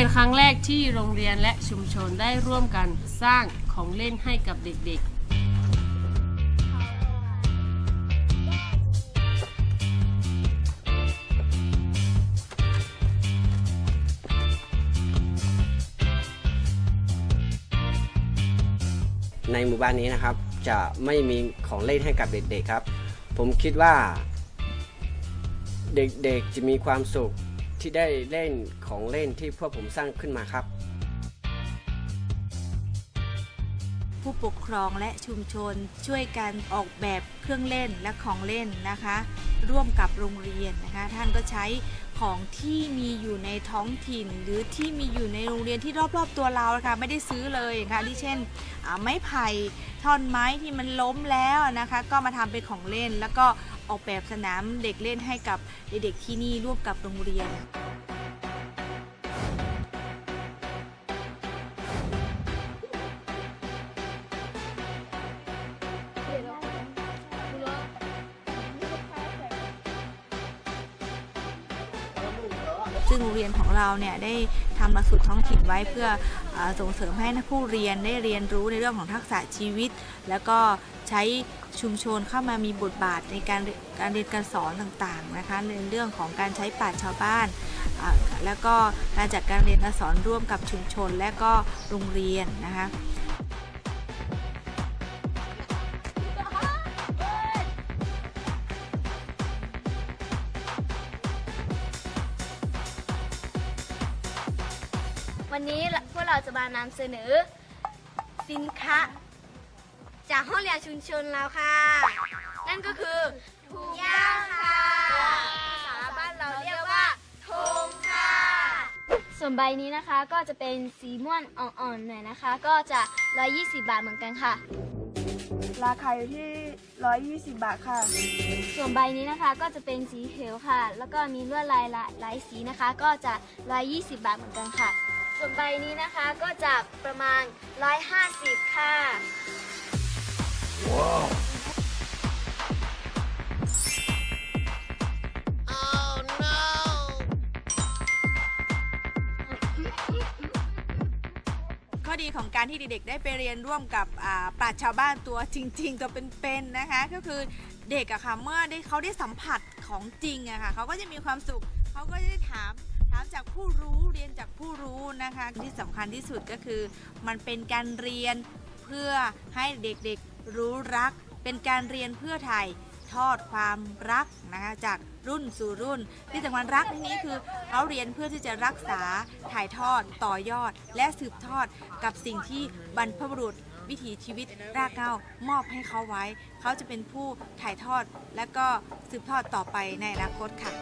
เป็นครั้งแรกที่โรงเรียนและชุมชนได้ร่วมกันสร้างของเล่นให้กับเด็กๆในหมู่บ้านนี้นะครับจะไม่มีของเล่นให้กับเด็กๆครับ ผมคิดว่า เด็กๆจะมีความสุข ที่ได้เล่นของเล่นที่พวกผมสร้างขึ้นมาครับ ผู้ปกครองและชุมชนช่วยกันออกแบบเครื่องเล่นและของเล่นนะคะ ร่วมกับโรงเรียนนะคะ ท่านก็ใช้ของที่มีอยู่ในท้องถิ่น หรือที่มีอยู่ในโรงเรียนที่รอบๆตัวเรานะคะไม่ได้ซื้อเลยนะคะที่เช่นไม้ไผ่ท่อนไม้ที่มันล้มแล้วนะคะ ก็มาทำเป็นของเล่นแล้วก็ ออกแบบสนามเด็กเล่นให้กับเด็กๆที่นี่ร่วมกับโรงเรียน ซึ่งโรงเรียนของเราเนี่ยได้ทำหลักสูตรท้องถิ่นไว้เพื่ออส่งเสริมให้นักผู้เรียนได้เรียนรู้ในเรื่องของทักษะชีวิต แล้วก็ใช้ชุมชนเข้ามามีบทบาทในการการเรียนการสอนต่างๆนะคะในเรื่องของการใช้ป่าชาวบ้าน แล้วก็การจัดการเรียนการสอนร่วมกับชุมชนและก็โรงเรียนนะคะ วันนี้พวกเราจะมานำเสนอ สินค้า จากห้องเรียนชุมชนเราค่ะ นั่นก็คือถุงย่างค่ะภาษาบ้านเราเรียกว่าธงค่ะ ส่วนใบนี้นะคะก็จะเป็นสีม่วงอ่อนๆหน่อยนะคะ ก็จะ 120 บาทเหมือนกันค่ะ ราคาอยู่ที่ 120 บาทค่ะ ส่วนใบนี้นะคะก็จะเป็นสีเขียวค่ะ แล้วก็มีลวดลายหลายสีนะคะ ก็จะ 120 บาทเหมือนกันค่ะ ส่วนใบนี้นะคะก็จะประมาณ 150 ค่ะข้อดีของการที่เด็กๆได้ไปเรียนร่วมกับอ่าปราชญ์ชาวบ้านตัวจริง ๆ ตัวเป็นๆนะคะ ก็คือเด็กอะค่ะเมื่อได้เขาได้สัมผัสของจริงอะค่ะเขาก็จะมีความสุขเขาก็จะได้ถาม ถามจากผู้รู้เรียนจากผู้รู้นะคะ ที่สำคัญที่สุดก็คือมันเป็นการเรียนเพื่อให้เด็กๆรู้รัก เป็นการเรียนเพื่อถ่ายทอดความรักนะคะจากรุ่นสู่รุ่น ที่สำคัญรักในนี้คือเขาเรียนเพื่อที่จะรักษาถ่ายทอดต่อยอด และสืบทอดกับสิ่งที่บรรพบุรุษวิถีชีวิตรากเหง้ามอบให้เขาไว้ เขาจะเป็นผู้ถ่ายทอดและก็สืบทอดต่อไปในอนาคตค่ะ